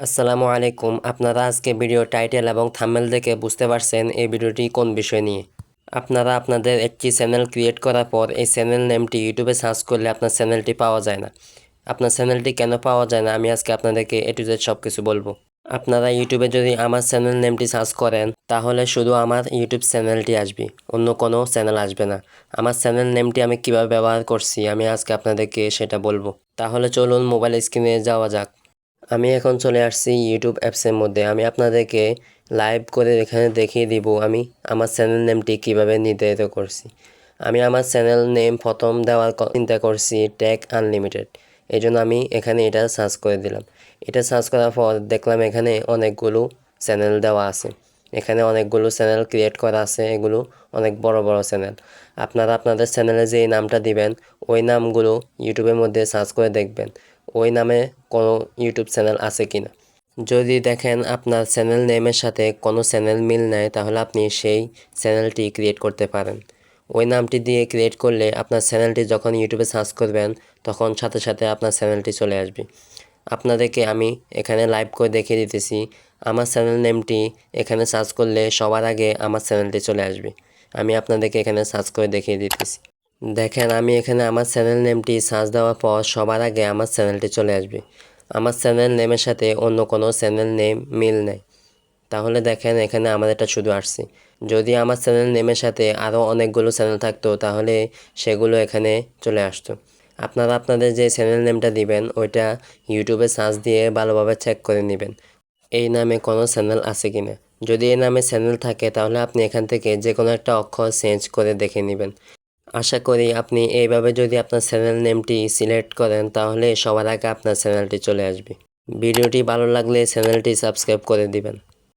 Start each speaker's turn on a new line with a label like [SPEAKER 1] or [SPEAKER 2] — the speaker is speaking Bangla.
[SPEAKER 1] আসসালামু আলাইকুম। আপনারা আজকে ভিডিও টাইটেল এবং থামেল দেখে বুঝতে পারছেন এই ভিডিওটি কোন বিষয় নিয়ে। আপনারা আপনাদের একটি চ্যানেল ক্রিয়েট করার পর এই চ্যানেল নেমটি ইউটিউবে সার্চ করলে আপনার চ্যানেলটি পাওয়া যায় না। আপনার চ্যানেলটি কেন পাওয়া যায় না? আমি আজকে আপনাদেরকে এ টু জেড সব কিছু বলব। আপনারা ইউটিউবে যদি আমার চ্যানেল নেমটি সার্চ করেন, তাহলে শুধু আমার ইউটিউব চ্যানেলটি আসবে, অন্য কোনো চ্যানেল আসবে না। আমার চ্যানেল নেমটি আমি কীভাবে ব্যবহার করছি, আমি আজকে আপনাদেরকে সেটা বলব। তাহলে চলুন মোবাইল স্ক্রিনে যাওয়া যাক। আমি এখন চলে আসছি ইউটিউব অ্যাপসের মধ্যে। আমি আপনাদেরকে লাইভ করে এখানে দেখিয়ে দিব আমি আমার চ্যানেল নেমটি কীভাবে নির্ধারিত করছি। আমি আমার চ্যানেল নেম প্রথম দেওয়ার চিন্তা করছি ট্যাগ আনলিমিটেড এই জন্য আমি এখানে এটা সার্চ করে দিলাম। এটা সার্চ করার পর দেখলাম এখানে অনেকগুলো চ্যানেল দেওয়া আছে। এখানে অনেকগুলো চ্যানেল ক্রিয়েট করা আছে। এগুলো অনেক বড় বড় চ্যানেল আপনারা আপনাদের চ্যানেলে যে নামটা দিবেন, ওই নামগুলো ইউটিউবের মধ্যে সার্চ করে দেখবেন। ওই নামে কোনো ইউটিউব চ্যানেল আছে কি না যদি দেখেন আপনার চ্যানেল নেমের সাথে কোনো চ্যানেল মিল নেয় তাহলে আপনি সেই চ্যানেলটি ক্রিয়েট করতে পারেন। ওই নামটি দিয়ে ক্রিয়েট করলে আপনার চ্যানেলটি যখন ইউটিউবে সার্চ করবেন, তখন সাথে সাথে আপনার চ্যানেলটি চলে আসবে। আপনাদেরকে আমি এখানে লাইভ করে দেখিয়ে দিতেছি, আমার চ্যানেল নেমটি এখানে সার্চ করলে সবার আগে আমার চ্যানেলটি চলে আসবে। আমি আপনাদেরকে এখানে সার্চ করে দেখিয়ে দিতেছি। দেখেন, আমি এখানে আমার চ্যানেল নেমটি সার্চ দেওয়ার পর সবার আগে আমার চ্যানেলটি চলে আসবে। আমার চ্যানেল নেমের সাথে অন্য কোনো চ্যানেল নেম মিল নেই। তাহলে দেখেন, এখানে আমাদেরটা শুধু আসছে। যদি আমার চ্যানেল নেমের সাথে আরও অনেকগুলো চ্যানেল থাকতো, তাহলে সেগুলো এখানে চলে আসতো। আপনারা আপনাদের যে চ্যানেল নেমটা দিবেন, ওইটা ইউটিউবে সার্চ দিয়ে ভালোভাবে চেক করে নেবেন, এই নামে কোনো চ্যানেল আছে কি না যদি এই নামে চ্যানেল থাকে, তাহলে আপনি এখান থেকে যে কোনো একটা অক্ষর চেঞ্জ করে দেখে নেবেন। আশা করি আপনি এইভাবে যদি আপনার চ্যানেল নেমটি সিলেক্ট করেন, তাহলে সবার আগে আপনার চ্যানেলটি চলে আসবে। ভিডিওটি ভালো লাগলে চ্যানেলটি সাবস্ক্রাইব করে দিবেন।